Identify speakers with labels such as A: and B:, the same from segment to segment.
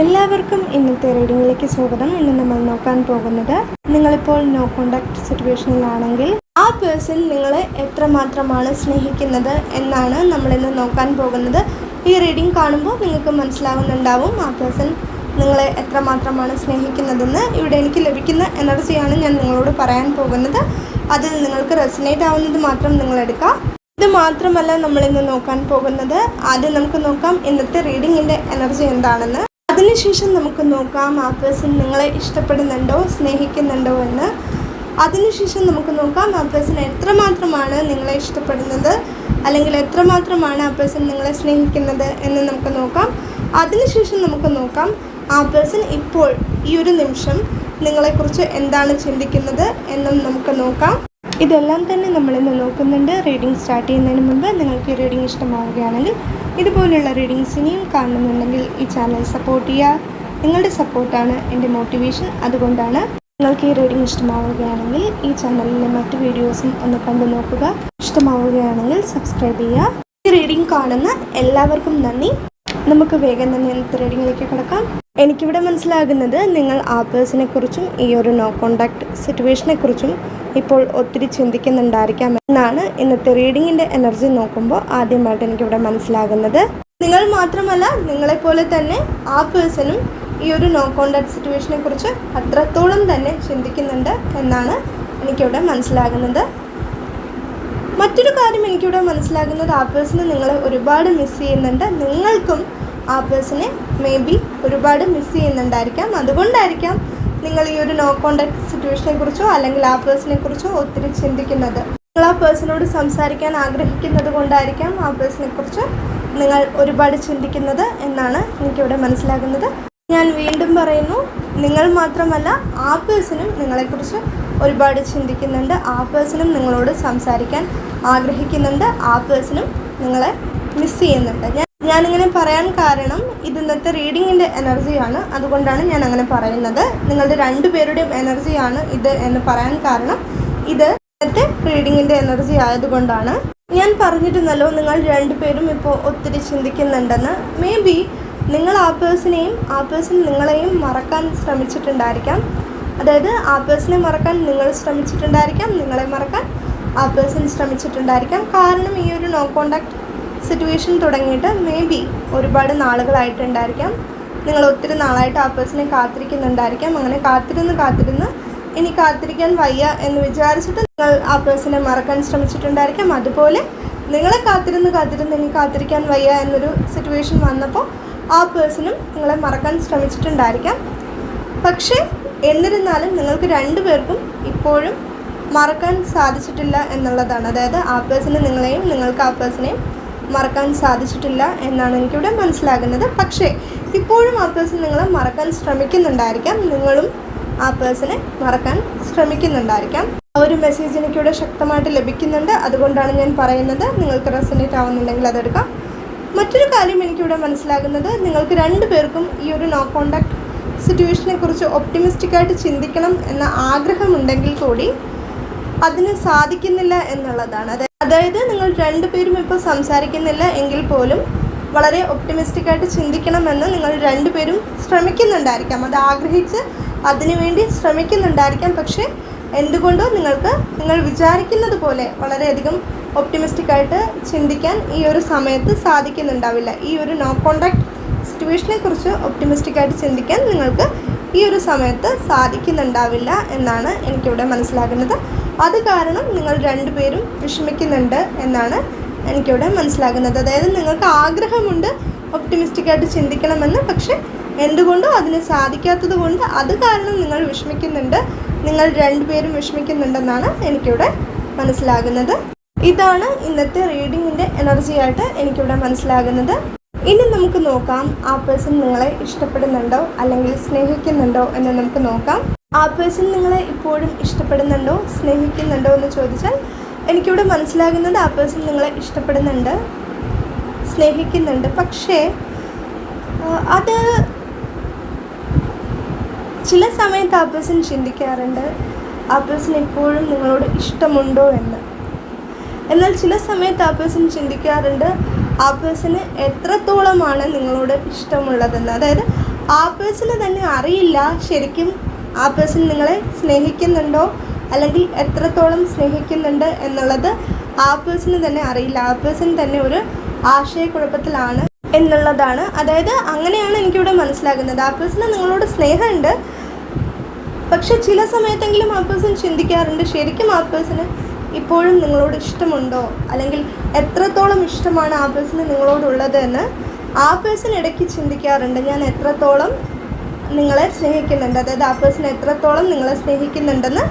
A: എല്ലാവർക്കും ഇന്നത്തെ റീഡിങ്ങിലേക്ക് സ്വാഗതം. ഇന്ന് നമ്മൾ നോക്കാൻ പോകുന്നത് നിങ്ങളിപ്പോൾ നോ കോണ്ടാക്ട് സിറ്റുവേഷനിലാണെങ്കിൽ ആ പേഴ്സൺ നിങ്ങളെ എത്രമാത്രമാണ് സ്നേഹിക്കുന്നത് എന്നാണ് നമ്മൾ ഇന്ന് നോക്കാൻ പോകുന്നത്. ഈ റീഡിംഗ് കാണുമ്പോൾ നിങ്ങൾക്ക് മനസ്സിലാവുന്നുണ്ടാവും ആ പേഴ്സൺ നിങ്ങളെ എത്രമാത്രമാണ് സ്നേഹിക്കുന്നതെന്ന്. ഇവിടെ എനിക്ക് ലഭിക്കുന്ന എനർജിയാണ് ഞാൻ നിങ്ങളോട് പറയാൻ പോകുന്നത്. അതിൽ നിങ്ങൾക്ക് റെസിനേറ്റ് ആവുന്നത് മാത്രം നിങ്ങൾ എടുക്കുക ഇത് മാത്രമല്ല നമ്മളിന്ന് നോക്കാൻ പോകുന്നത്. ആദ്യം നമുക്ക് നോക്കാം ഇന്നത്തെ റീഡിങ്ങിന്റെ എനർജി എന്താണെന്ന്. അതിനുശേഷം നമുക്ക് നോക്കാം ആ പേഴ്സൺ നിങ്ങളെ ഇഷ്ടപ്പെടുന്നുണ്ടോ സ്നേഹിക്കുന്നുണ്ടോ എന്ന്. അതിനുശേഷം നമുക്ക് നോക്കാം ആ പേഴ്സൺ എത്രമാത്രമാണ് നിങ്ങളെ ഇഷ്ടപ്പെടുന്നത് അല്ലെങ്കിൽ എത്രമാത്രമാണ് ആ പേഴ്സൺ നിങ്ങളെ സ്നേഹിക്കുന്നത് എന്ന് നമുക്ക് നോക്കാം. അതിനുശേഷം നമുക്ക് നോക്കാം ആ പേഴ്സൺ ഇപ്പോൾ ഈ ഒരു നിമിഷം നിങ്ങളെക്കുറിച്ച് എന്താണ് ചിന്തിക്കുന്നത് എന്നും നമുക്ക് നോക്കാം. ഇതെല്ലാം തന്നെ നമ്മളിന്ന് നോക്കുന്നുണ്ട്. റീഡിംഗ് സ്റ്റാർട്ട് ചെയ്യുന്നതിന് മുമ്പ് നിങ്ങൾക്ക് ഈ റീഡിംഗ് ഇഷ്ടമാവുകയാണെങ്കിൽ ഇതുപോലുള്ള റീഡിങ്സ് ഇനിയും കാണണമെന്നുണ്ടെങ്കിൽ ഈ ചാനൽ സപ്പോർട്ട് ചെയ്യുക. നിങ്ങളുടെ സപ്പോർട്ടാണ് എന്റെ മോട്ടിവേഷൻ അതുകൊണ്ടാണ് നിങ്ങൾക്ക് ഈ റീഡിംഗ് ഇഷ്ടമാവുകയാണെങ്കിൽ ഈ ചാനലിലെ മറ്റ് വീഡിയോസും ഒന്ന് കണ്ടു നോക്കുക. ഇഷ്ടമാവുകയാണെങ്കിൽ സബ്സ്ക്രൈബ് ചെയ്യുക. ഈ റീഡിംഗ് കാണുന്ന എല്ലാവർക്കും നന്ദി. നമുക്ക് വേഗം തന്നെ ഇന്നത്തെ റീഡിങ്ങിലേക്ക് കിടക്കാം. എനിക്കിവിടെ മനസ്സിലാകുന്നത് നിങ്ങൾ ആ കുറിച്ചും ഈ ഒരു നോ കോണ്ടാക്ട് സിറ്റുവേഷനെ കുറിച്ചും ഇപ്പോൾ ഒത്തിരി ചിന്തിക്കുന്നുണ്ടായിരിക്കാം എന്നാണ് ഇന്നത്തെ റീഡിങ്ങിന്റെ എനർജി നോക്കുമ്പോൾ ആദ്യമായിട്ട് എനിക്കിവിടെ മനസ്സിലാകുന്നത്. നിങ്ങൾ മാത്രമല്ല നിങ്ങളെപ്പോലെ തന്നെ ആ പേഴ്സണും ഈ ഒരു നോ കോണ്ടാക്ട് സിറ്റുവേഷനെ കുറിച്ച് അത്രത്തോളം തന്നെ ചിന്തിക്കുന്നുണ്ട് എന്നാണ് എനിക്കിവിടെ മനസ്സിലാകുന്നത്. മറ്റൊരു കാര്യം എനിക്കിവിടെ മനസ്സിലാകുന്നത് ആ പേഴ്സണ് നിങ്ങളെ ഒരുപാട് മിസ് ചെയ്യുന്നുണ്ട്. നിങ്ങൾക്കും ആ പേഴ്സണെ മേ ബി ഒരുപാട് മിസ് ചെയ്യുന്നുണ്ടായിരിക്കാം. അതുകൊണ്ടായിരിക്കാം നിങ്ങൾ ഈ ഒരു നോ കോണ്ടാക്ട് സിറ്റുവേഷനെ കുറിച്ചോ അല്ലെങ്കിൽ ആ പേഴ്സണെ കുറിച്ചോ ഒത്തിരി ചിന്തിക്കുന്നത്. നിങ്ങൾ ആ പേഴ്സണോട് സംസാരിക്കാൻ ആഗ്രഹിക്കുന്നത് കൊണ്ടായിരിക്കാം ആ പേഴ്സണെ കുറിച്ച് നിങ്ങൾ ഒരുപാട് ചിന്തിക്കുന്നത് എന്നാണ് എനിക്കിവിടെ മനസ്സിലാകുന്നത്. ഞാൻ വീണ്ടും പറയുന്നു നിങ്ങൾ മാത്രമല്ല ആ പേഴ്സണും നിങ്ങളെക്കുറിച്ച് ഒരുപാട് ചിന്തിക്കുന്നുണ്ട്. ആ പേഴ്സണും നിങ്ങളോട് സംസാരിക്കാൻ ആഗ്രഹിക്കുന്നുണ്ട്. ആ പേഴ്സണും നിങ്ങളെ മിസ് ചെയ്യുന്നുണ്ട്. ഞാൻ ഞാനിങ്ങനെ പറയാൻ കാരണം ഇത് ഇന്നത്തെ റീഡിങ്ങിന്റെ എനർജിയാണ് അതുകൊണ്ടാണ് ഞാൻ അങ്ങനെ പറയുന്നത്. നിങ്ങളുടെ രണ്ടുപേരുടെയും എനർജിയാണ് ഇത് എന്ന് പറയാൻ കാരണം ഇത് ഇന്നത്തെ റീഡിങ്ങിന്റെ എനർജി ആയതുകൊണ്ടാണ്. ഞാൻ പറഞ്ഞിരുന്നല്ലോ നിങ്ങൾ രണ്ടുപേരും ഇപ്പോൾ ഒത്തിരി ചിന്തിക്കുന്നുണ്ടെന്ന്. മേ ബി നിങ്ങൾ ആ പേഴ്സണെയും ആ പേഴ്സൺ നിങ്ങളെയും മറക്കാൻ ശ്രമിച്ചിട്ടുണ്ടായിരിക്കാം. അതായത് ആ പേഴ്സണെ മറക്കാൻ നിങ്ങൾ ശ്രമിച്ചിട്ടുണ്ടായിരിക്കാം നിങ്ങളെ മറക്കാൻ ആ പേഴ്സൺ ശ്രമിച്ചിട്ടുണ്ടായിരിക്കാം. കാരണം ഈ ഒരു നോ കോണ്ടാക്ട് സിറ്റുവേഷൻ തുടങ്ങിയിട്ട് മേ ബി ഒരുപാട് നാളുകളായിട്ടുണ്ടായിരിക്കാം. നിങ്ങൾ ഒത്തിരി നാളായിട്ട് ആ പേഴ്സണെ കാത്തിരിക്കുന്നുണ്ടായിരിക്കാം. അങ്ങനെ കാത്തിരുന്ന് കാത്തിരുന്ന് ഇനി കാത്തിരിക്കാൻ വയ്യ എന്ന് വിചാരിച്ചിട്ട് നിങ്ങൾ ആ പേഴ്സണെ മറക്കാൻ ശ്രമിച്ചിട്ടുണ്ടായിരിക്കാം. അതുപോലെ നിങ്ങളെ കാത്തിരുന്ന് കാത്തിരുന്ന് ഇനി കാത്തിരിക്കാൻ വയ്യ എന്നൊരു സിറ്റുവേഷൻ വന്നപ്പോൾ ആ പേഴ്സണും നിങ്ങളെ മറക്കാൻ ശ്രമിച്ചിട്ടുണ്ടായിരിക്കാം. പക്ഷേ എന്നിരുന്നാലും നിങ്ങൾക്ക് രണ്ടുപേർക്കും ഇപ്പോഴും മറക്കാൻ സാധിച്ചിട്ടില്ല എന്നുള്ളതാണ്. അതായത് ആ പേഴ്സിനെ നിങ്ങളെയും നിങ്ങൾക്ക് ആ പേഴ്സണെയും മറക്കാൻ സാധിച്ചിട്ടില്ല എന്നാണ് എനിക്കിവിടെ മനസ്സിലാകുന്നത്. പക്ഷേ ഇപ്പോഴും ആ പേഴ്സൺ നിങ്ങളെ മറക്കാൻ ശ്രമിക്കുന്നുണ്ടായിരിക്കാം. നിങ്ങളും ആ പേഴ്സണെ മറക്കാൻ ശ്രമിക്കുന്നുണ്ടായിരിക്കാം. ആ ഒരു മെസ്സേജ് എനിക്കിവിടെ ശക്തമായിട്ട് ലഭിക്കുന്നുണ്ട്. അതുകൊണ്ടാണ് ഞാൻ പറയുന്നത്. നിങ്ങൾക്ക് റെസനേറ്റ് ആവുന്നുണ്ടെങ്കിൽ അതെടുക്കാം. മറ്റൊരു കാര്യം എനിക്കിവിടെ മനസ്സിലാകുന്നത്. നിങ്ങൾക്ക് രണ്ടു പേർക്കും ഈ ഒരു നോ കോണ്ടാക്ട് സിറ്റുവേഷനെ കുറിച്ച് ഒപ്റ്റിമിസ്റ്റിക് ആയിട്ട് ചിന്തിക്കണം എന്ന ആഗ്രഹമുണ്ടെങ്കിൽ കൂടി അതിന് സാധിക്കുന്നില്ല എന്നുള്ളതാണ്. അതായത് നിങ്ങൾ രണ്ടുപേരും ഇപ്പോൾ സംസാരിക്കുന്നില്ല എങ്കിൽ പോലും വളരെ ഒപ്റ്റിമിസ്റ്റിക് ആയിട്ട് ചിന്തിക്കണമെന്ന് നിങ്ങൾ രണ്ടുപേരും ശ്രമിക്കുന്നുണ്ടായിരിക്കാം. അത് ആഗ്രഹിച്ച് അതിനുവേണ്ടി ശ്രമിക്കുന്നുണ്ടായിരിക്കാം. പക്ഷേ എന്തുകൊണ്ടോ നിങ്ങൾക്ക് നിങ്ങൾ വിചാരിക്കുന്നത് പോലെ വളരെയധികം ഒപ്റ്റിമിസ്റ്റിക് ആയിട്ട് ചിന്തിക്കാൻ ഈ ഒരു സമയത്ത് സാധിക്കുന്നുണ്ടാവില്ല. ഈ ഒരു നോ കോണ്ടാക്ട് സിറ്റുവേഷനെ കുറിച്ച് ഒപ്റ്റിമിസ്റ്റിക് ആയിട്ട് ചിന്തിക്കാൻ നിങ്ങൾക്ക് ഈ ഒരു സമയത്ത് സാധിക്കുന്നുണ്ടാവില്ല എന്നാണ് എനിക്കിവിടെ മനസ്സിലാകുന്നത്. അത് കാരണം നിങ്ങൾ രണ്ടുപേരും വിഷമിക്കുന്നുണ്ട് എന്നാണ് എനിക്കിവിടെ മനസ്സിലാകുന്നത്. അതായത് നിങ്ങൾക്ക് ആഗ്രഹമുണ്ട് ഒപ്റ്റിമിസ്റ്റിക് ആയിട്ട് ചിന്തിക്കണമെന്ന് പക്ഷേ എന്തുകൊണ്ടോ അതിന് സാധിക്കാത്തത് കൊണ്ട് അത് കാരണം നിങ്ങൾ വിഷമിക്കുന്നുണ്ട്. നിങ്ങൾ രണ്ടുപേരും വിഷമിക്കുന്നുണ്ടെന്നാണ് എനിക്കിവിടെ മനസ്സിലാകുന്നത്. ഇതാണ് ഇന്നത്തെ റീഡിങ്ങിന്റെ എനർജിയായിട്ട് എനിക്കിവിടെ മനസ്സിലാകുന്നത്. ഇനി നമുക്ക് നോക്കാം ആ പേഴ്സൺ നിങ്ങളെ ഇഷ്ടപ്പെടുന്നുണ്ടോ അല്ലെങ്കിൽ സ്നേഹിക്കുന്നുണ്ടോ എന്ന് നമുക്ക് നോക്കാം. ആ പേഴ്സൺ നിങ്ങളെ ഇപ്പോഴും ഇഷ്ടപ്പെടുന്നുണ്ടോ സ്നേഹിക്കുന്നുണ്ടോ എന്ന് ചോദിച്ചാൽ എനിക്കിവിടെ മനസ്സിലാകുന്നത് ആ പേഴ്സൺ നിങ്ങളെ ഇഷ്ടപ്പെടുന്നുണ്ട് സ്നേഹിക്കുന്നുണ്ട്. പക്ഷേ അത് ചില സമയത്ത് ആ പേഴ്സൺ ചിന്തിക്കാറുണ്ട് ആ പേഴ്സൺ എപ്പോഴും നിങ്ങളോട് ഇഷ്ടമുണ്ടോ എന്ന്. എന്നാൽ ചില സമയത്ത് ആ പേഴ്സൺ ചിന്തിക്കാറുണ്ട് ആ പേഴ്സണ് എത്രത്തോളമാണ് നിങ്ങളോട് ഇഷ്ടമുള്ളതെന്ന്. അതായത് ആ പേഴ്സണ് തന്നെ അറിയില്ല ശരിക്കും ആ പേഴ്സൺ നിങ്ങളെ സ്നേഹിക്കുന്നുണ്ടോ അല്ലെങ്കിൽ എത്രത്തോളം സ്നേഹിക്കുന്നുണ്ട് എന്നുള്ളത് ആ പേഴ്സണ് തന്നെ അറിയില്ല. ആ പേഴ്സൺ തന്നെ ഒരു ആശയക്കുഴപ്പത്തിലാണ് എന്നുള്ളതാണ്. അതായത് അങ്ങനെയാണ് എനിക്കിവിടെ മനസ്സിലാകുന്നത്. ആ പേഴ്സണ് നിങ്ങളോട് സ്നേഹമുണ്ട്. പക്ഷെ ചില സമയത്തെങ്കിലും ആ പേഴ്സൺ ചിന്തിക്കാറുണ്ട്. ശരിക്കും ആ പേഴ്സണ് ഇപ്പോഴും നിങ്ങളോട് ഇഷ്ടമുണ്ടോ? അല്ലെങ്കിൽ എത്രത്തോളം ഇഷ്ടമാണ് ആ പേഴ്സണ് നിങ്ങളോടുള്ളത് എന്ന് ആ പേഴ്സൺ ഇടയ്ക്ക് ചിന്തിക്കാറുണ്ട്. ഞാൻ എത്രത്തോളം നിങ്ങളെ സ്നേഹിക്കുന്നുണ്ട്. അതായത് ആ പേഴ്സൺ എത്രത്തോളം നിങ്ങളെ സ്നേഹിക്കുന്നുണ്ടെന്ന്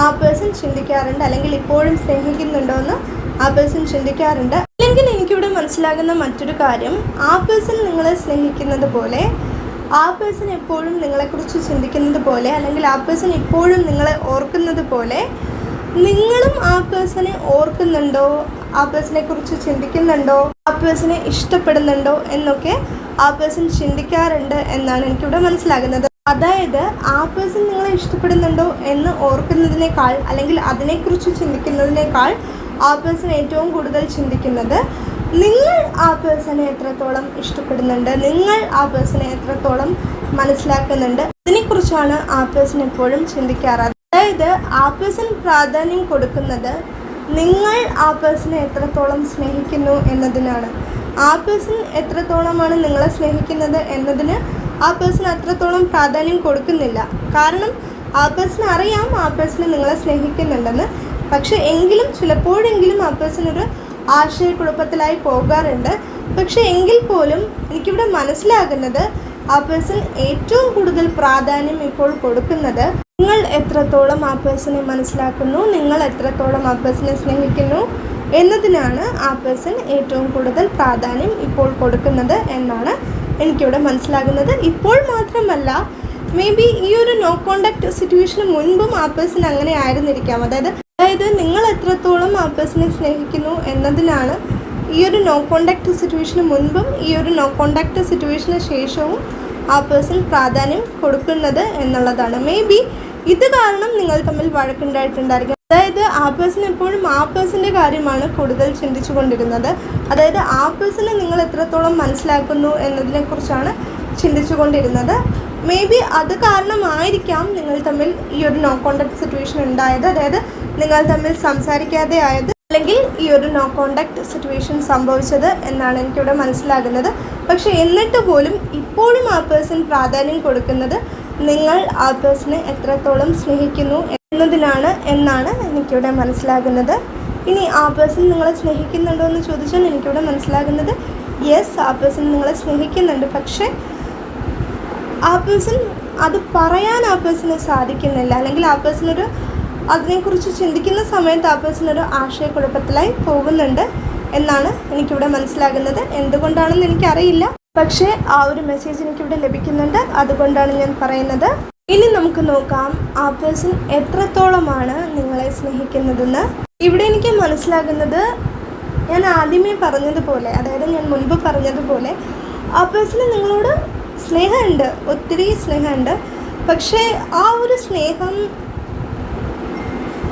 A: ആ പേഴ്സൺ ചിന്തിക്കാറുണ്ട്. അല്ലെങ്കിൽ ഇപ്പോഴും സ്നേഹിക്കുന്നുണ്ടോ എന്ന് ആ പേഴ്സൺ ചിന്തിക്കാറുണ്ട്. അല്ലെങ്കിൽ എനിക്കിവിടെ മനസ്സിലാകുന്ന മറ്റൊരു കാര്യം ആ പേഴ്സൺ നിങ്ങളെ സ്നേഹിക്കുന്നത് പോലെ ആ പേഴ്സൺ എപ്പോഴും നിങ്ങളെക്കുറിച്ച് ചിന്തിക്കുന്നത് പോലെ അല്ലെങ്കിൽ ആ പേഴ്സൺ ഇപ്പോഴും നിങ്ങളെ ഓർക്കുന്നത് പോലെ നിങ്ങളും ആ പേഴ്സണെ ഓർക്കുന്നുണ്ടോ? ആ പേഴ്സണെ കുറിച്ച് ചിന്തിക്കുന്നുണ്ടോ? ആ പേഴ്സണെ ഇഷ്ടപ്പെടുന്നുണ്ടോ എന്നൊക്കെ ആ പേഴ്സൺ ചിന്തിക്കാറുണ്ട് എന്നാണ് എനിക്കിവിടെ മനസ്സിലാകുന്നത്. അതായത് ആ പേഴ്സൺ നിങ്ങളെ ഇഷ്ടപ്പെടുന്നുണ്ടോ എന്ന് ഓർക്കുന്നതിനേക്കാൾ അല്ലെങ്കിൽ അതിനെക്കുറിച്ച് ചിന്തിക്കുന്നതിനേക്കാൾ ആ പേഴ്സൺ ഏറ്റവും കൂടുതൽ ചിന്തിക്കുന്നത് നിങ്ങൾ ആ പേഴ്സണെ എത്രത്തോളം ഇഷ്ടപ്പെടുന്നുണ്ട്? നിങ്ങൾ ആ പേഴ്സണെ എത്രത്തോളം മനസ്സിലാക്കുന്നുണ്ട്? അതിനെക്കുറിച്ചാണ് ആ പേഴ്സൺ എപ്പോഴും ചിന്തിക്കാറ്. അതായത് ആ പേഴ്സൺ പ്രാധാന്യം കൊടുക്കുന്നത് നിങ്ങൾ ആ പേഴ്സണെ എത്രത്തോളം സ്നേഹിക്കുന്നു എന്നതിനാണ്. ആ പേഴ്സൺ എത്രത്തോളമാണ് നിങ്ങളെ സ്നേഹിക്കുന്നത് എന്നതിന് ആ പേഴ്സൺ അത്രത്തോളം പ്രാധാന്യം കൊടുക്കുന്നില്ല. കാരണം ആ പേഴ്സൺ അറിയാം ആ പേഴ്സൺ നിങ്ങളെ സ്നേഹിക്കുന്നുണ്ടെന്ന്. പക്ഷേ എങ്കിലും ചിലപ്പോഴെങ്കിലും ആ പേഴ്സൺ ഒരു ആശയക്കുഴപ്പത്തിലായി പോകാറുണ്ട്. പക്ഷേ എങ്കിൽ പോലും എനിക്കിവിടെ മനസ്സിലാകുന്നത് ആ പേഴ്സൺ ഏറ്റവും കൂടുതൽ പ്രാധാന്യം ഇപ്പോൾ കൊടുക്കുന്നത് നിങ്ങൾ എത്രത്തോളം ആ പേഴ്സണെ മനസ്സിലാക്കുന്നു നിങ്ങൾ എത്രത്തോളം ആ പേഴ്സണെ സ്നേഹിക്കുന്നു എന്നതിനാണ് ആ പേഴ്സൺ ഏറ്റവും കൂടുതൽ പ്രാധാന്യം ഇപ്പോൾ കൊടുക്കുന്നത് എന്നാണ് എനിക്കിവിടെ മനസ്സിലാകുന്നത്. ഇപ്പോൾ മാത്രമല്ല മേ ബി ഈ ഒരു നോ കോണ്ടാക്ട് സിറ്റുവേഷന് മുൻപും ആ പേഴ്സൺ അങ്ങനെ ആയിരുന്നിരിക്കാം. അതായത് അതായത് നിങ്ങൾ എത്രത്തോളം ആ പേഴ്സണെ സ്നേഹിക്കുന്നു എന്നതിനാണ് ഈ ഒരു നോ കോണ്ടാക്ട് സിറ്റുവേഷന് മുൻപും ഈ ഒരു നോ കോണ്ടാക്ട് സിറ്റുവേഷന് ശേഷവും ആ പേഴ്സൺ പ്രാധാന്യം കൊടുക്കുന്നത് എന്നുള്ളതാണ്. മേ ബി ഇത് കാരണം നിങ്ങൾ തമ്മിൽ വഴക്കുണ്ടായിട്ടുണ്ടായിരിക്കും. അതായത് ആ പേഴ്സൺ എപ്പോഴും ആ പേഴ്സന്റെ കാര്യമാണ് കൂടുതൽ ചിന്തിച്ചു കൊണ്ടിരുന്നത്. അതായത് ആ പേഴ്സണെ നിങ്ങൾ എത്രത്തോളം മനസ്സിലാക്കുന്നു എന്നതിനെക്കുറിച്ചാണ് ചിന്തിച്ചു കൊണ്ടിരുന്നത്. മേ ബി അത് കാരണമായിരിക്കാം നിങ്ങൾ തമ്മിൽ ഈ ഒരു നോ കോണ്ടാക്ട് സിറ്റുവേഷൻ ഉണ്ടായത്. അതായത് നിങ്ങൾ തമ്മിൽ സംസാരിക്കാതെ ആയത് അല്ലെങ്കിൽ ഈ ഒരു നോ കോണ്ടാക്ട് സിറ്റുവേഷൻ സംഭവിച്ചത് എന്നാണ് എനിക്കിവിടെ മനസ്സിലാകുന്നത്. പക്ഷേ എന്നിട്ട് പോലും ഇപ്പോഴും ആ പേഴ്സൺ പ്രാധാന്യം കൊടുക്കുന്നത് നിങ്ങൾ ആ പേഴ്സണെ എത്രത്തോളം സ്നേഹിക്കുന്നു എന്നതിനാണ് എന്നാണ് എനിക്കിവിടെ മനസ്സിലാകുന്നത്. ഇനി ആ പേഴ്സൺ നിങ്ങളെ സ്നേഹിക്കുന്നുണ്ടോ എന്ന് ചോദിച്ചാൽ എനിക്കിവിടെ മനസ്സിലാകുന്നത്. യെസ് ആ പേഴ്സൺ നിങ്ങളെ സ്നേഹിക്കുന്നുണ്ട്. പക്ഷേ ആ പേഴ്സൺ അത് പറയാൻ ആ പേഴ്സണ് സാധിക്കുന്നില്ല. അല്ലെങ്കിൽ ആ പേഴ്സണൊരു അതിനെക്കുറിച്ച് ചിന്തിക്കുന്ന സമയത്ത് ആ പേഴ്സണൊരു ആശയക്കുഴപ്പത്തിലായി പോകുന്നുണ്ട് എന്നാണ് എനിക്കിവിടെ മനസ്സിലാകുന്നത്. എന്തുകൊണ്ടാണെന്ന് എനിക്കറിയില്ല. പക്ഷേ ആ ഒരു മെസ്സേജ് എനിക്കിവിടെ ലഭിക്കുന്നുണ്ട്. അതുകൊണ്ടാണ് ഞാൻ പറയുന്നത്. ഇനി നമുക്ക് നോക്കാം ആ പേഴ്സൺ എത്രത്തോളമാണ് നിങ്ങളെ സ്നേഹിക്കുന്നതെന്ന്. ഇവിടെ എനിക്ക് മനസ്സിലാകുന്നത് ഞാൻ ആദ്യമേ പറഞ്ഞതുപോലെ അതായത് ഞാൻ മുൻപ് പറഞ്ഞതുപോലെ ആ പേഴ്സണ് നിങ്ങളോട് സ്നേഹമുണ്ട് ഒത്തിരി സ്നേഹമുണ്ട്. പക്ഷേ ആ ഒരു സ്നേഹം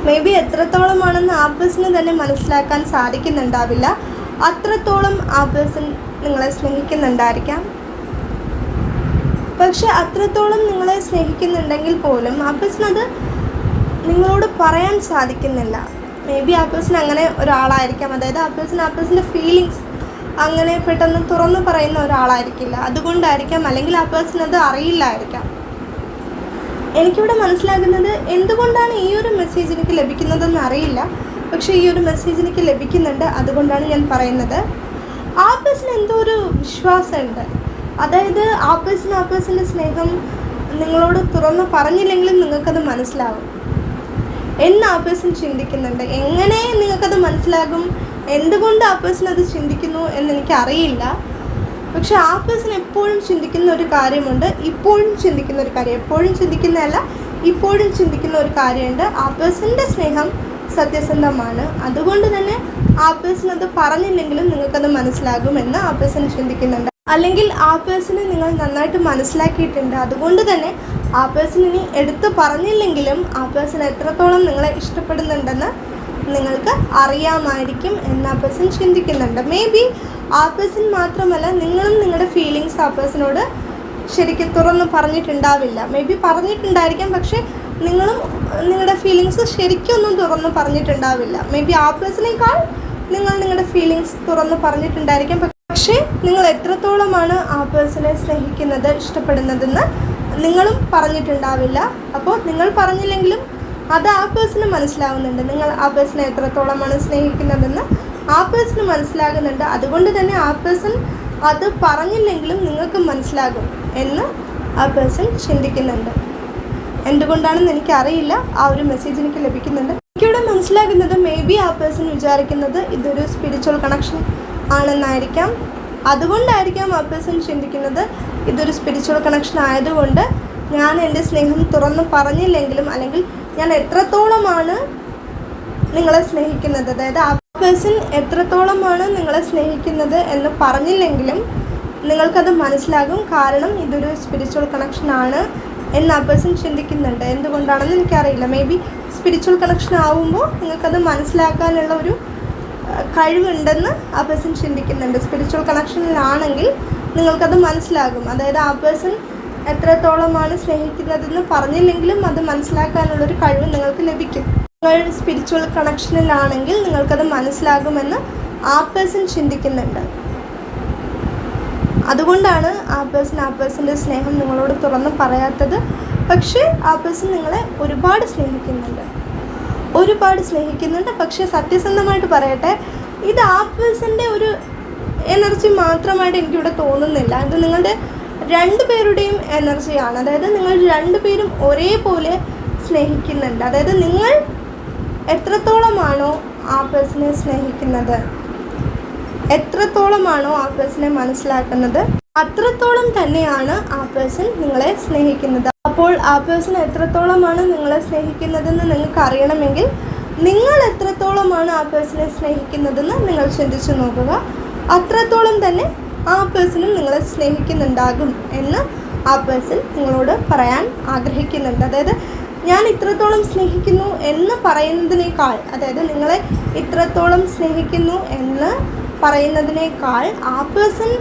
A: മേ ബി എത്രത്തോളമാണെന്ന് ആ പേഴ്സണ് തന്നെ മനസ്സിലാക്കാൻ സാധിക്കുന്നുണ്ടാവില്ല. അത്രത്തോളം ആ പേഴ്സൺ നിങ്ങളെ സ്നേഹിക്കുന്നുണ്ടായിരിക്കാം. പക്ഷെ അത്രത്തോളം നിങ്ങളെ സ്നേഹിക്കുന്നുണ്ടെങ്കിൽ പോലും ആ പേഴ്സൺ അത് നിങ്ങളോട് പറയാൻ സാധിക്കുന്നില്ല. മേ ബി ആ പേഴ്സൺ അങ്ങനെ ഒരാളായിരിക്കാം. അതായത് ആ പേഴ്സൺ ആ പേഴ്സന്റെ ഫീലിങ്സ് അങ്ങനെ പെട്ടെന്ന് തുറന്നു പറയുന്ന ഒരാളായിരിക്കില്ല. അതുകൊണ്ടായിരിക്കാം അല്ലെങ്കിൽ ആ പേഴ്സൺ അത് അറിയില്ലായിരിക്കാം. എനിക്കിവിടെ മനസ്സിലാകുന്നത് എന്തുകൊണ്ടാണ് ഈ ഒരു മെസ്സേജ് എനിക്ക് ലഭിക്കുന്നതെന്ന് അറിയില്ല. പക്ഷേ ഈ ഒരു മെസ്സേജ് എനിക്ക് ലഭിക്കുന്നുണ്ട്. അതുകൊണ്ടാണ് ഞാൻ പറയുന്നത്. ആ പേഴ്സൺ എന്തോ ഒരു വിശ്വാസമുണ്ട്. അതായത് ആ പേഴ്സൺ ആ സ്നേഹം നിങ്ങളോട് തുറന്ന് പറഞ്ഞില്ലെങ്കിലും നിങ്ങൾക്കത് മനസ്സിലാവും. എന്ന് ആ പേഴ്സൺ ചിന്തിക്കുന്നുണ്ട്. എങ്ങനെ നിങ്ങൾക്കത് മനസ്സിലാകും? എന്തുകൊണ്ട് ആ പേഴ്സൺ അത് ചിന്തിക്കുന്നു എന്ന് എനിക്കറിയില്ല. പക്ഷെ ആ പേഴ്സൺ എപ്പോഴും ചിന്തിക്കുന്ന ഒരു കാര്യമുണ്ട്. ഇപ്പോഴും ചിന്തിക്കുന്ന ഒരു കാര്യം. എപ്പോഴും ചിന്തിക്കുന്നതല്ല ഇപ്പോഴും ചിന്തിക്കുന്ന ഒരു കാര്യമുണ്ട്. ആ സ്നേഹം സത്യസന്ധമാണ്. അതുകൊണ്ട് തന്നെ ആ പേഴ്സൺ അത് പറഞ്ഞില്ലെങ്കിലും നിങ്ങൾക്കത് മനസ്സിലാകുമെന്ന് ആ പേഴ്സൺ ചിന്തിക്കുന്നുണ്ട് അല്ലെങ്കിൽ ആ പേഴ്സണെ നിങ്ങൾ നന്നായിട്ട് മനസ്സിലാക്കിയിട്ടുണ്ട്. അതുകൊണ്ട് തന്നെ ആ പേഴ്സൺ ഇനി എടുത്തു പറഞ്ഞില്ലെങ്കിലും ആ പേഴ്സൺ എത്രത്തോളം നിങ്ങളെ ഇഷ്ടപ്പെടുന്നുണ്ടെന്ന് നിങ്ങൾക്ക് അറിയാമായിരിക്കും എന്ന് ആ പേഴ്സൺ ചിന്തിക്കുന്നുണ്ട് മേ ബി ആ പേഴ്സൺ മാത്രമല്ല നിങ്ങളും നിങ്ങളുടെ ഫീലിങ്സ് ആ പേഴ്സണോട് ശരിക്കും തുറന്ന് പറഞ്ഞിട്ടുണ്ടാവില്ല. മേ ബി പറഞ്ഞിട്ടുണ്ടായിരിക്കാം പക്ഷേ നിങ്ങളും നിങ്ങളുടെ ഫീലിങ്സ് ശരിക്കൊന്നും തുറന്ന് പറഞ്ഞിട്ടുണ്ടാവില്ല. മേ ബി ആ പേഴ്സണേക്കാൾ നിങ്ങൾ നിങ്ങളുടെ ഫീലിങ്സ് തുറന്ന് പറഞ്ഞിട്ടുണ്ടായിരിക്കാം. പക്ഷേ നിങ്ങൾ എത്രത്തോളമാണ് ആ പേഴ്സണെ സ്നേഹിക്കുന്നത് ഇഷ്ടപ്പെടുന്നതെന്ന് നിങ്ങളും പറഞ്ഞിട്ടുണ്ടാവില്ല. അപ്പോൾ നിങ്ങൾ പറഞ്ഞില്ലെങ്കിലും അത് ആ പേഴ്സണ് മനസ്സിലാവുന്നുണ്ട്. നിങ്ങൾ ആ പേഴ്സണെ എത്രത്തോളമാണ് സ്നേഹിക്കുന്നതെന്ന് ആ പേഴ്സണ് മനസ്സിലാകുന്നുണ്ട്. അതുകൊണ്ട് തന്നെ ആ പേഴ്സൺ അത് പറഞ്ഞില്ലെങ്കിലും നിങ്ങൾക്ക് മനസ്സിലാകും എന്ന് ആ പേഴ്സൺ ചിന്തിക്കുന്നുണ്ട്. എന്തുകൊണ്ടാണെന്ന് എനിക്കറിയില്ല. ആ ഒരു മെസ്സേജ് എനിക്ക് ലഭിക്കുന്നുണ്ട്. എനിക്കിവിടെ മനസ്സിലാകുന്നത് മേ ബി ആ പേഴ്സൺ വിചാരിക്കുന്നത് ഇതൊരു സ്പിരിച്വൽ കണക്ഷൻ ആണെന്നായിരിക്കാം. അതുകൊണ്ടായിരിക്കാം ആ പേഴ്സൺ ചിന്തിക്കുന്നത് ഇതൊരു സ്പിരിച്വൽ കണക്ഷൻ ആയതുകൊണ്ട് ഞാൻ എന്റെ സ്നേഹം തുറന്ന് പറഞ്ഞില്ലെങ്കിലും അല്ലെങ്കിൽ ഞാൻ എത്രത്തോളമാണ് നിങ്ങളെ സ്നേഹിക്കുന്നത്? അതായത് ആ പേഴ്സൺ എത്രത്തോളമാണ് നിങ്ങളെ സ്നേഹിക്കുന്നത് എന്ന് പറഞ്ഞില്ലെങ്കിലും നിങ്ങൾക്കത് മനസ്സിലാകും. കാരണം ഇതൊരു സ്പിരിച്വൽ കണക്ഷനാണ് എന്ന് ആ പേഴ്സൺ ചിന്തിക്കുന്നുണ്ട്. എന്തുകൊണ്ടാണെന്ന് എനിക്കറിയില്ല. മേ ബി സ്പിരിച്വൽ കണക്ഷൻ ആവുമ്പോൾ നിങ്ങൾക്കത് മനസ്സിലാക്കാനുള്ള ഒരു കഴിവുണ്ടെന്ന് ആ പേഴ്സൺ ചിന്തിക്കുന്നുണ്ട്. സ്പിരിച്വൽ കണക്ഷനിലാണെങ്കിൽ നിങ്ങൾക്കത് മനസ്സിലാകും. അതായത് ആ പേഴ്സൺ എത്രത്തോളമാണ് സ്നേഹിക്കുന്നതെന്ന് പറഞ്ഞില്ലെങ്കിലും അത് മനസ്സിലാക്കാനുള്ളൊരു കഴിവ് നിങ്ങൾക്ക് ലഭിക്കും. നിങ്ങൾ സ്പിരിച്വൽ കണക്ഷനിലാണെങ്കിൽ നിങ്ങൾക്കത് മനസ്സിലാകുമെന്ന് ആ പേഴ്സൺ ചിന്തിക്കുന്നുണ്ട്. അതുകൊണ്ടാണ് ആ പേഴ്സൺ ആ പേഴ്സന്റെ സ്നേഹം നിങ്ങളോട് തുറന്ന് പറയാത്തത്. പക്ഷേ ആ പേഴ്സൺ നിങ്ങളെ ഒരുപാട് സ്നേഹിക്കുന്നുണ്ട്. ഒരുപാട് സ്നേഹിക്കുന്നുണ്ട്. പക്ഷേ സത്യസന്ധമായിട്ട് പറയട്ടെ ഇത് ആ പേഴ്സന്റെ ഒരു എനർജി മാത്രമായിട്ട് എനിക്കിവിടെ തോന്നുന്നില്ല. ഇത് നിങ്ങളുടെ രണ്ട് പേരുടെയും എനർജിയാണ്. അതായത് നിങ്ങൾ രണ്ടുപേരും ഒരേപോലെ സ്നേഹിക്കുന്നുണ്ട്. അതായത് നിങ്ങൾ എത്രത്തോളമാണോ ആ പേഴ്സണെ സ്നേഹിക്കുന്നത്. എത്രത്തോളമാണോ ആ പേഴ്സണെ മനസ്സിലാക്കുന്നത് അത്രത്തോളം തന്നെയാണ് ആ പേഴ്സൺ നിങ്ങളെ സ്നേഹിക്കുന്നത്. അപ്പോൾ ആ പേഴ്സൺ എത്രത്തോളമാണ് നിങ്ങളെ സ്നേഹിക്കുന്നതെന്ന് നിങ്ങൾക്ക് അറിയണമെങ്കിൽ നിങ്ങൾ എത്രത്തോളമാണ് ആ പേഴ്സണെ സ്നേഹിക്കുന്നതെന്ന് നിങ്ങൾ ചിന്തിച്ചു നോക്കുക. അത്രത്തോളം തന്നെ ആ പേഴ്സണും നിങ്ങളെ സ്നേഹിക്കുന്നുണ്ടാകും എന്ന് ആ പേഴ്സൺ നിങ്ങളോട് പറയാൻ ആഗ്രഹിക്കുന്നുണ്ട്. അതായത് ഞാൻ ഇത്രത്തോളം സ്നേഹിക്കുന്നു എന്ന് പറയുന്നതിനേക്കാൾ അതായത് നിങ്ങളെ ഇത്രത്തോളം സ്നേഹിക്കുന്നു എന്ന് പറയുന്നതിനേക്കാൾ ആ പേഴ്സൺ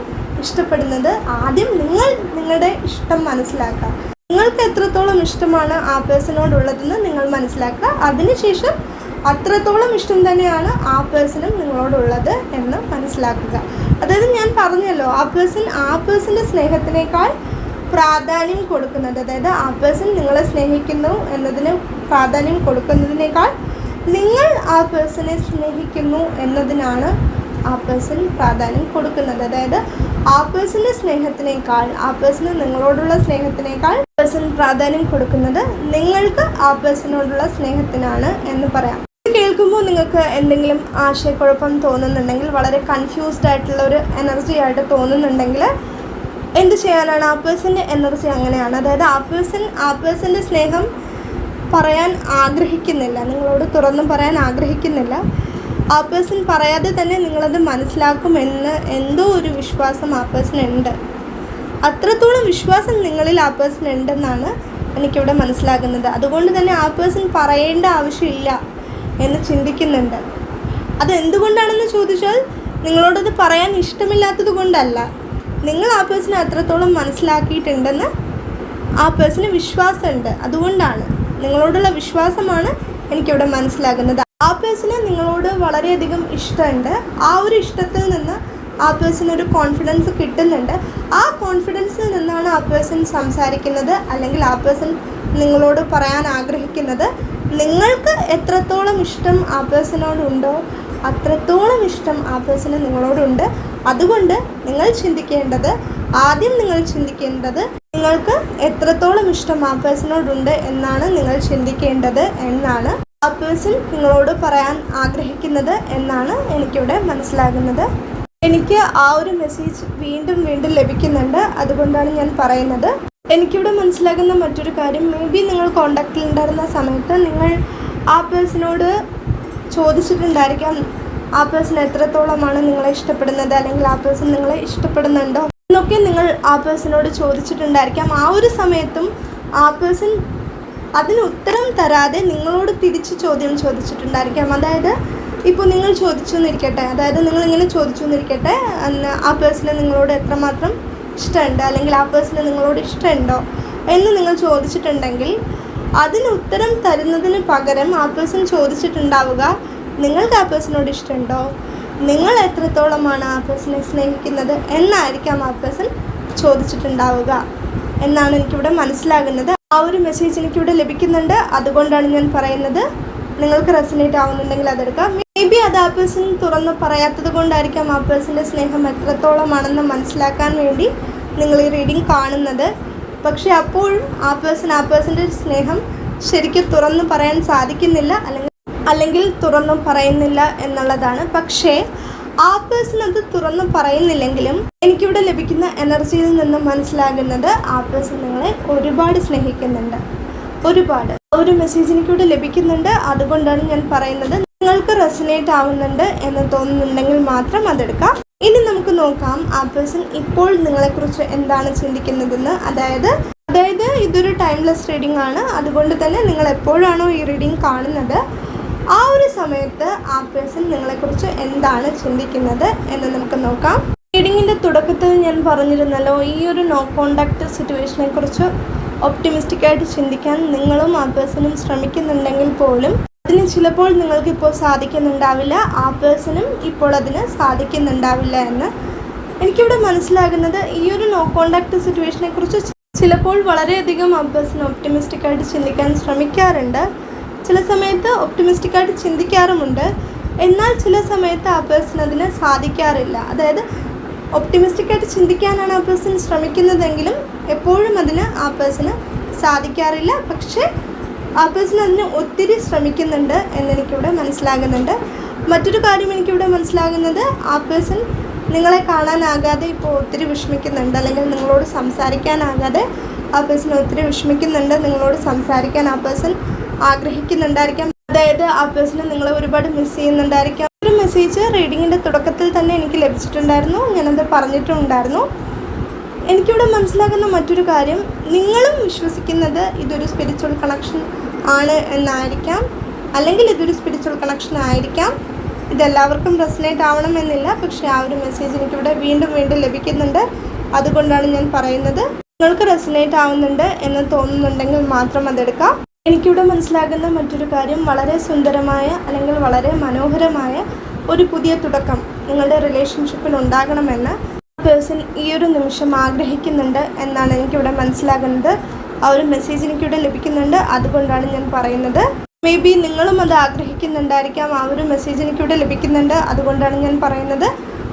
A: ഇഷ്ടപ്പെടുന്നത് ആദ്യം നിങ്ങൾ നിങ്ങളുടെ ഇഷ്ടം മനസ്സിലാക്കുക. നിങ്ങൾക്ക് എത്രത്തോളം ഇഷ്ടമാണ് ആ പേഴ്സണോടുള്ളതെന്ന് നിങ്ങൾ മനസ്സിലാക്കുക. അതിനുശേഷം അത്രത്തോളം ഇഷ്ടം തന്നെയാണ് ആ പേഴ്സണും നിങ്ങളോടുള്ളത് എന്ന് മനസ്സിലാക്കുക. അതായത് ഞാൻ പറഞ്ഞല്ലോ ആ പേഴ്സൺ ആ പേഴ്സന്റെ സ്നേഹത്തിനേക്കാൾ പ്രാധാന്യം കൊടുക്കുന്നത് അതായത് ആ പേഴ്സൺ നിങ്ങളെ സ്നേഹിക്കുന്നു എന്നതിന് പ്രാധാന്യം കൊടുക്കുന്നതിനേക്കാൾ നിങ്ങൾ ആ പേഴ്സണെ സ്നേഹിക്കുന്നു എന്നതിനാണ് ആ പേഴ്സണിൽ പ്രാധാന്യം കൊടുക്കുന്നത്. അതായത് ആ പേഴ്സണിന്റെ സ്നേഹത്തിനേക്കാൾ ആ പേഴ്സണ് നിങ്ങളോടുള്ള സ്നേഹത്തിനേക്കാൾ പേഴ്സൺ പ്രാധാന്യം കൊടുക്കുന്നത് നിങ്ങൾക്ക് ആ പേഴ്സണോടുള്ള സ്നേഹത്തിനാണ് എന്ന് പറയാം. കേൾക്കുമ്പോൾ നിങ്ങൾക്ക് എന്തെങ്കിലും ആശയക്കുഴപ്പം തോന്നുന്നുണ്ടെങ്കിൽ വളരെ കൺഫ്യൂസ്ഡ് ആയിട്ടുള്ള ഒരു എനർജി ആയിട്ട് തോന്നുന്നുണ്ടെങ്കിൽ എന്ത് ചെയ്യാനാണ്? ആ പേഴ്സന്റെ എനർജി അങ്ങനെയാണ്. അതായത് ആ പേഴ്സൺ ആ പേഴ്സന്റെ സ്നേഹം പറയാൻ ആഗ്രഹിക്കുന്നില്ല. നിങ്ങളോട് തുറന്നും പറയാൻ ആഗ്രഹിക്കുന്നില്ല. ആ പേഴ്സൺ പറയാതെ തന്നെ നിങ്ങളത് മനസ്സിലാക്കുമെന്ന് എന്തോ ഒരു വിശ്വാസം ആ പേഴ്സൺ ഉണ്ട്. അത്രത്തോളം വിശ്വാസം നിങ്ങളിൽ ആ പേഴ്സൺ ഉണ്ടെന്നാണ് എനിക്കിവിടെ മനസ്സിലാകുന്നത്. അതുകൊണ്ട് തന്നെ ആ പേഴ്സൺ പറയേണ്ട ആവശ്യമില്ല എന്ന് ചിന്തിക്കുന്നുണ്ട്. അത് എന്തുകൊണ്ടാണെന്ന് ചോദിച്ചാൽ നിങ്ങളോടത് പറയാൻ ഇഷ്ടമില്ലാത്തത് കൊണ്ടല്ല. നിങ്ങൾ ആ പേഴ്സണെ അത്രത്തോളം മനസ്സിലാക്കിയിട്ടുണ്ടെന്ന് ആ പേഴ്സണ് വിശ്വാസമുണ്ട്. അതുകൊണ്ടാണ് നിങ്ങളോടുള്ള വിശ്വാസമാണ് എനിക്കിവിടെ മനസ്സിലാകുന്നത്. ആ പേഴ്സണ് നിങ്ങളോട് വളരെയധികം ഇഷ്ടമുണ്ട്. ആ ഒരു ഇഷ്ടത്തിൽ നിന്ന് ആ പേഴ്സൺ ഒരു കോൺഫിഡൻസ് കിട്ടുന്നുണ്ട്. ആ കോൺഫിഡൻസിൽ നിന്നാണ് ആ പേഴ്സൺ സംസാരിക്കുന്നത് അല്ലെങ്കിൽ ആ പേഴ്സൺ നിങ്ങളോട് പറയാൻ ആഗ്രഹിക്കുന്നത്. നിങ്ങൾക്ക് എത്രത്തോളം ഇഷ്ടം ആ പേഴ്സണോടുണ്ടോ അത്രത്തോളം ഇഷ്ടം ആ പേഴ്സണ് നിങ്ങളോടുണ്ട് അതുകൊണ്ട് നിങ്ങൾ ചിന്തിക്കേണ്ടത് ആദ്യം നിങ്ങൾ ചിന്തിക്കേണ്ടത് നിങ്ങൾക്ക് എത്രത്തോളം ഇഷ്ടം ആ പേഴ്സണോടുണ്ട് എന്നാണ് നിങ്ങൾ ചിന്തിക്കേണ്ടത് എന്നാണ്. ആ പേഴ്സൺ നിങ്ങളോട് പറയാൻ ആഗ്രഹിക്കുന്നത് എന്നാണ് എനിക്കിവിടെ മനസ്സിലാകുന്നത്. എനിക്ക് ആ ഒരു മെസ്സേജ് വീണ്ടും വീണ്ടും ലഭിക്കുന്നുണ്ട്. അതുകൊണ്ടാണ് ഞാൻ പറയുന്നത്. എനിക്കിവിടെ മനസ്സിലാകുന്ന മറ്റൊരു കാര്യം മേ ബി നിങ്ങൾ കോണ്ടാക്റ്റിൽ ഉണ്ടായിരുന്ന സമയത്ത് നിങ്ങൾ ആ പേഴ്സണോട് ചോദിച്ചിട്ടുണ്ടായിരിക്കാം ആ പേഴ്സൺ എത്രത്തോളമാണ് നിങ്ങളെ ഇഷ്ടപ്പെടുന്നത് അല്ലെങ്കിൽ ആ പേഴ്സൺ നിങ്ങളെ ഇഷ്ടപ്പെടുന്നുണ്ടോ എന്നൊക്കെ നിങ്ങൾ ആ പേഴ്സണോട് ചോദിച്ചിട്ടുണ്ടായിരിക്കാം. ആ ഒരു സമയത്തും ആ പേഴ്സൺ അതിന് ഉത്തരം തരാതെ നിങ്ങളോട് തിരിച്ച് ചോദ്യം ചോദിച്ചിട്ടുണ്ടായിരിക്കാം. അതായത് ഇപ്പോൾ നിങ്ങൾ ചോദിച്ചു എന്നിരിക്കട്ടെ അതായത് നിങ്ങളിങ്ങനെ ചോദിച്ചു എന്നിരിക്കട്ടെ ആ പേഴ്സണെ നിങ്ങളോട് എത്രമാത്രം ഇഷ്ടമുണ്ട്? അല്ലെങ്കിൽ ആ പേഴ്സണെ നിങ്ങളോട് ഇഷ്ടമുണ്ടോ? എന്ന് നിങ്ങൾ ചോദിച്ചിട്ടുണ്ടെങ്കിൽ അതിന് ഉത്തരം തരുന്നതിന് പകരം ആ പേഴ്സൺ ചോദിച്ചിട്ടുണ്ടാവുക നിങ്ങൾക്ക് ആ പേഴ്സണോട് ഇഷ്ടമുണ്ടോ? നിങ്ങൾ എത്രത്തോളമാണ് ആ പേഴ്സണെ സ്നേഹിക്കുന്നത്? എന്നായിരിക്കാം ആ പേഴ്സൺ ചോദിച്ചിട്ടുണ്ടാവുക. എന്നാണ് എനിക്കിവിടെ മനസ്സിലാകുന്നത്. ആ ഒരു മെസ്സേജ് എനിക്കിവിടെ ലഭിക്കുന്നുണ്ട്. അതുകൊണ്ടാണ് ഞാൻ പറയുന്നത്. നിങ്ങൾക്ക് റെസിനേറ്റ് ആവുന്നുണ്ടെങ്കിൽ അതെടുക്കാം. മേ ബി അത് ആ പേഴ്സൺ തുറന്ന് പറയാത്തത് കൊണ്ടായിരിക്കാം ആ പേഴ്സന്റെ സ്നേഹം എത്രത്തോളമാണെന്ന് മനസ്സിലാക്കാൻ വേണ്ടി നിങ്ങൾ ഈ റീഡിങ് കാണുന്നത്. പക്ഷേ അപ്പോഴും ആ പേഴ്സൺ ആ പേഴ്സന്റെ സ്നേഹം ശരിക്കും തുറന്ന് പറയാൻ സാധിക്കുന്നില്ല. അല്ലെങ്കിൽ അല്ലെങ്കിൽ തുറന്നും പറയുന്നില്ല എന്നുള്ളതാണ്. പക്ഷേ ആ പേഴ്സൺ അത് തുറന്ന് പറയുന്നില്ലെങ്കിലും എനിക്കിവിടെ ലഭിക്കുന്ന എനർജിയിൽ നിന്നും മനസ്സിലാകുന്നത് ആ പേഴ്സൺ നിങ്ങളെ ഒരുപാട് സ്നേഹിക്കുന്നുണ്ട്. ഒരുപാട്. ഒരു മെസ്സേജ് എനിക്കിവിടെ ലഭിക്കുന്നുണ്ട്. അതുകൊണ്ടാണ് ഞാൻ പറയുന്നത് നിങ്ങൾക്ക് റെസിനേറ്റ് ആവുന്നുണ്ട് എന്ന് തോന്നുന്നുണ്ടെങ്കിൽ മാത്രം അതെടുക്കാം. ഇനി നമുക്ക് നോക്കാം ആ പേഴ്സൺ ഇപ്പോൾ നിങ്ങളെക്കുറിച്ച് എന്താണ് ചിന്തിക്കുന്നതെന്ന്. അതായത് അതായത് ഇതൊരു ടൈംലെസ് റീഡിംഗ് ആണ്. അതുകൊണ്ട് തന്നെ നിങ്ങൾ എപ്പോഴാണോ ഈ റീഡിംഗ് കാണുന്നത്? ആ ഒരു സമയത്ത് ആ പേഴ്സൺ നിങ്ങളെക്കുറിച്ച് എന്താണ് ചിന്തിക്കുന്നത് എന്ന് നമുക്ക് നോക്കാം. റീഡിങ്ങിന്റെ തുടക്കത്തിൽ ഞാൻ പറഞ്ഞിരുന്നല്ലോ ഈ ഒരു നോ കോണ്ടാക്ട് സിറ്റുവേഷനെ കുറിച്ച് ഒപ്റ്റിമിസ്റ്റിക് ആയിട്ട് ചിന്തിക്കാൻ നിങ്ങളും ആ പേഴ്സണും ശ്രമിക്കുന്നുണ്ടെങ്കിൽ പോലും അതിന് ചിലപ്പോൾ നിങ്ങൾക്ക് ഇപ്പോൾ സാധിക്കുന്നുണ്ടാവില്ല. ആ പേഴ്സണും ഇപ്പോൾ അതിന് സാധിക്കുന്നുണ്ടാവില്ല എന്ന് എനിക്കിവിടെ മനസ്സിലാകുന്നത് ഈ ഒരു നോ കോണ്ടാക്ട് സിറ്റുവേഷനെ കുറിച്ച് ചിലപ്പോൾ വളരെയധികം ആ പേഴ്സൺ ഒപ്റ്റിമിസ്റ്റിക്കായിട്ട് ചിന്തിക്കാൻ ശ്രമിക്കാറുണ്ട്. ചില സമയത്ത് ഒപ്റ്റിമിസ്റ്റിക് ആയിട്ട് ചിന്തിക്കാറുമുണ്ട്. എന്നാൽ ചില സമയത്ത് ആ പേഴ്സൺ അതിന് സാധിക്കാറില്ല. അതായത് ഒപ്റ്റിമിസ്റ്റിക് ആയിട്ട് ചിന്തിക്കാനാണ് ആ പേഴ്സൺ ശ്രമിക്കുന്നതെങ്കിലും എപ്പോഴും അതിന് ആ പേഴ്സണ് സാധിക്കാറില്ല. പക്ഷേ ആ പേഴ്സൺ അതിന് ഒത്തിരി ശ്രമിക്കുന്നുണ്ട് എന്നെനിക്കിവിടെ മനസ്സിലാകുന്നുണ്ട്. മറ്റൊരു കാര്യം എനിക്കിവിടെ മനസ്സിലാകുന്നത് ആ പേഴ്സൺ നിങ്ങളെ കാണാനാകാതെ ഇപ്പോൾ ഒത്തിരി വിഷമിക്കുന്നുണ്ട്. അല്ലെങ്കിൽ നിങ്ങളോട് സംസാരിക്കാനാകാതെ ആ പേഴ്സൺ ഒത്തിരി വിഷമിക്കുന്നുണ്ട്. നിങ്ങളോട് സംസാരിക്കാൻ ആ പേഴ്സൺ ആഗ്രഹിക്കുന്നുണ്ടായിരിക്കാം. അതായത് ആ പേഴ്സണ് നിങ്ങളെ ഒരുപാട് മിസ് ചെയ്യുന്നുണ്ടായിരിക്കാം. ഒരു മെസ്സേജ് റീഡിങ്ങിന്റെ തുടക്കത്തിൽ തന്നെ എനിക്ക് ലഭിച്ചിട്ടുണ്ടായിരുന്നു. ഞാനത് പറഞ്ഞിട്ടുണ്ടായിരുന്നു. എനിക്കിവിടെ മനസ്സിലാകുന്ന മറ്റൊരു കാര്യം നിങ്ങളും വിശ്വസിക്കുന്നത് ഇതൊരു സ്പിരിച്വൽ കണക്ഷൻ ആണ് എന്നായിരിക്കാം. അല്ലെങ്കിൽ ഇതൊരു സ്പിരിച്വൽ കണക്ഷൻ ആയിരിക്കാം. ഇതെല്ലാവർക്കും റെസനേറ്റ് ആവണമെന്നില്ല. പക്ഷേ ആ ഒരു മെസ്സേജ് എനിക്കിവിടെ വീണ്ടും വീണ്ടും ലഭിക്കുന്നുണ്ട്. അതുകൊണ്ടാണ് ഞാൻ പറയുന്നത്. നിങ്ങൾക്ക് റെസനേറ്റ് ആവുന്നുണ്ട് എന്ന് തോന്നുന്നുണ്ടെങ്കിൽ മാത്രം അതെടുക്കാം. എനിക്കിവിടെ മനസ്സിലാകുന്ന മറ്റൊരു കാര്യം വളരെ സുന്ദരമായ അല്ലെങ്കിൽ വളരെ മനോഹരമായ ഒരു പുതിയ തുടക്കം നിങ്ങളുടെ റിലേഷൻഷിപ്പിൽ ഉണ്ടാകണമെന്ന് പേഴ്സൺ ഈ ഒരു നിമിഷം ആഗ്രഹിക്കുന്നുണ്ട് എന്നാണ് എനിക്കിവിടെ മനസ്സിലാകുന്നത്. ആ ഒരു മെസ്സേജ് എനിക്കിവിടെ ലഭിക്കുന്നുണ്ട്. അതുകൊണ്ടാണ് ഞാൻ പറയുന്നത്. മേ ബി നിങ്ങളും അത് ആഗ്രഹിക്കുന്നുണ്ടായിരിക്കാം. ആ ഒരു മെസ്സേജ് എനിക്കിവിടെ ലഭിക്കുന്നുണ്ട്. അതുകൊണ്ടാണ് ഞാൻ പറയുന്നത്.